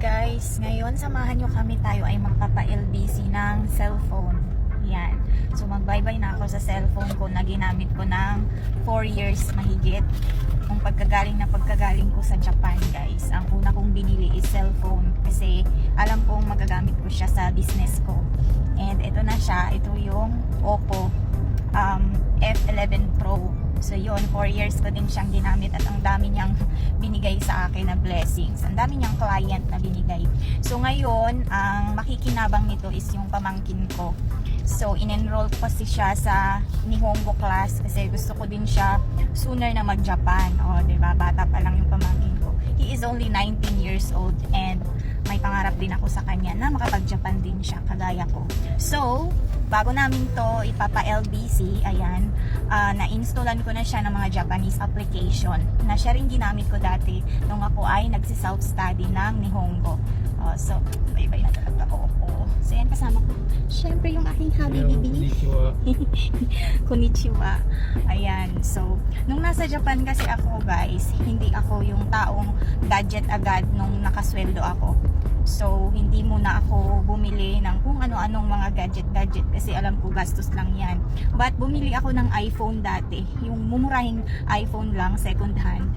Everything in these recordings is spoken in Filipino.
guys, ngayon samahan nyo kami tayo ay magpapa-LBC ng cellphone. Yan. So mag-bye-bye na ako sa cellphone ko na ginamit ko ng 4 years mahigit. Kung pagkagaling na pagkagaling ko sa Japan guys. Ang una kong binili is cellphone kasi alam kong magagamit ko siya sa business ko. And ito na siya, ito yung Oppo um, F11 Pro. So yun, 4 years ko din siyang ginamit at ang dami niyang akin na blessings. Ang dami niyang client na binigay. So ngayon, ang makikinabang nito is yung pamangkin ko. So in-enroll ko kasi siya sa Nihongo class kasi gusto ko din siya sooner na mag-Japan. O, 'di ba? Bata pa lang yung pamangkin ko. He is only 19 years old and may pangarap din ako sa kanya na makapag-Japan din siya kagaya ko. So, bago namin to ipapa-LBC, ayan, ah, na-installan ko na siya ng mga Japanese application na siya rin ginamit ko dati nung ako ay nagsi-self-study ng Nihongo. Oh, so, bye-bye na talaga ako. So, yan kasama ko. Siyempre, yung aking habibibi. Konnichiwa. Ayan. So, nung nasa Japan kasi ako guys, hindi ako yung taong gadget agad nung nakasweldo ako. So, hindi muna ako bumili ng kung ano-anong mga gadget-gadget kasi alam ko gastos lang yan. But, bumili ako ng iPhone dati. Yung mumurahing iPhone lang, second hand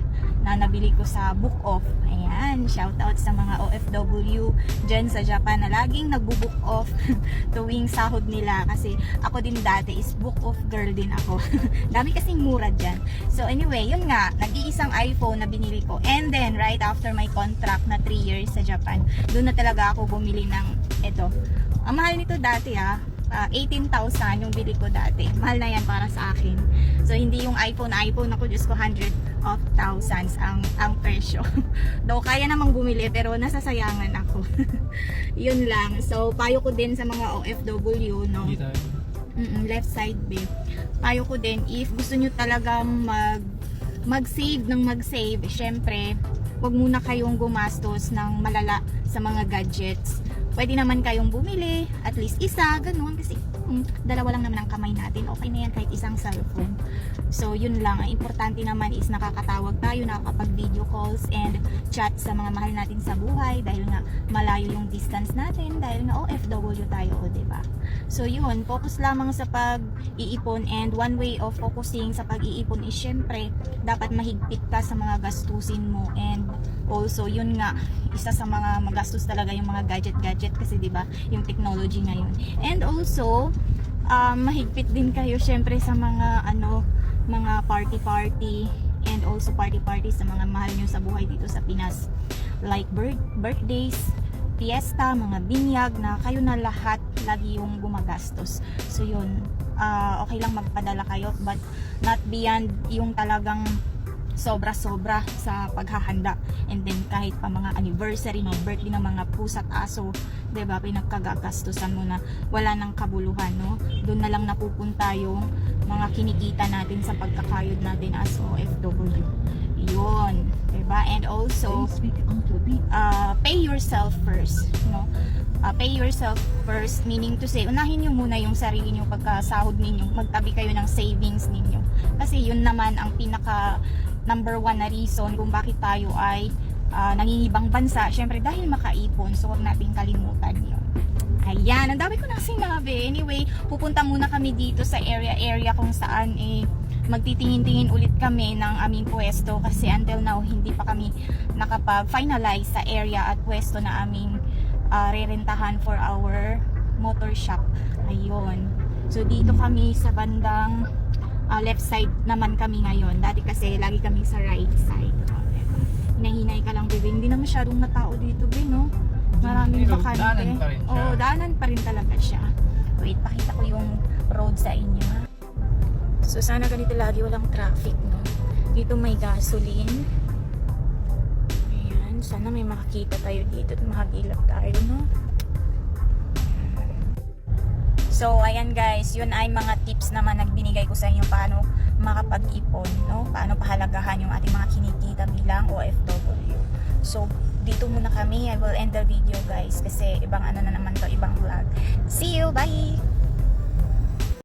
na nabili ko sa Book Off. Ayan, shout out sa mga OFW dyan sa Japan na laging nagbo-book off tuwing sahod nila kasi ako din dati is book off girl din ako. Dami kasing mura dyan. So anyway, yun nga, nag-iisang iPhone na binili ko. And then, right after my contract na 3 years sa Japan, doon na talaga ako bumili ng ito. Ang mahal nito dati ah, ah, 18,000 yung bili ko dati. Mahal na yan para sa akin. So, hindi yung iPhone, iPhone ako, Diyos ko, 100 of thousands ang, ang presyo. Though, kaya namang bumili, pero nasasayangan ako. Yun lang. So, payo ko din sa mga OFW, no? Hindi tayo. Mm-mm, left side babe. Payo ko din, if gusto nyo talagang mag, mag-save ng mag-save, syempre, wag muna kayong gumastos ng malala sa mga gadgets. Pwede naman kayong bumili, at least isa, ganun, kasi mm, dalawa lang naman ang kamay natin, okay na yan kahit isang cellphone. So, yun lang. Ang importante naman is nakakatawag tayo, nakakapag-video calls and chat sa mga mahal natin sa buhay dahil nga malayo yung distance natin dahil nga OFW tayo, o, diba? So, yun. Focus lamang sa pag-iipon and one way of focusing sa pag-iipon is syempre, dapat mahigpit ka sa mga gastusin mo and also, yun nga, isa sa mga magastos talaga yung mga gadget-gadget kasi 'di ba yung technology ngayon. And also, um, mahigpit din kayo syempre sa mga ano, mga party-party and also party-party sa mga mahal nyo sa buhay dito sa Pinas. Like birth, birthdays, fiesta, mga binyag na kayo na lahat lagi yung gumagastos. So yun, ah, okay lang magpadala kayo but not beyond yung talagang sobra-sobra sa paghahanda. And then kahit pa mga anniversary, mga birthday ng mga pusa't aso, 'di ba, pinagkagagastusan mo na wala nang kabuluhan, no? Doon na lang napupunta yung mga kinikita natin sa pagkakayod natin as OFW. Yun, 'di ba? And also uh, pay yourself first, no? Uh, pay yourself first, meaning to say, unahin nyo muna yung sarili nyo pagkasahod ninyo, magtabi kayo ng savings ninyo. Kasi yun naman ang pinaka number one na reason kung bakit tayo ay uh, nangingibang bansa. Syempre dahil makaipon, so huwag natin kalimutan yun. Ayan, ang dami ko na sinabi. Anyway, pupunta muna kami dito sa area-area kung saan eh, magtitingin-tingin ulit kami ng aming pwesto kasi until now hindi pa kami nakapag-finalize sa area at pwesto na aming uh, rerentahan for our motor shop. Ayun. So dito kami sa bandang uh, left side naman kami ngayon. Dati kasi lagi kami sa right side. Oh, diba? Hinahinay ka lang, bebe. Hindi na masyadong natao dito, be, no? Maraming bakante. daanan pa rin siya. Oo, daanan pa rin talaga siya. Wait, pakita ko yung road sa inyo. ha? So, sana ganito lagi walang traffic, no? Dito may gasoline. Ayan, sana may makakita tayo dito at makagilap tayo, no? So, ayan guys, yun ay mga tips naman na binigay ko sa inyo paano makapag-ipon, no? Paano pahalagahan yung ating mga kinikita bilang OFW. So, dito muna kami. I will end the video guys kasi ibang ano na naman to, ibang vlog. See you! Bye!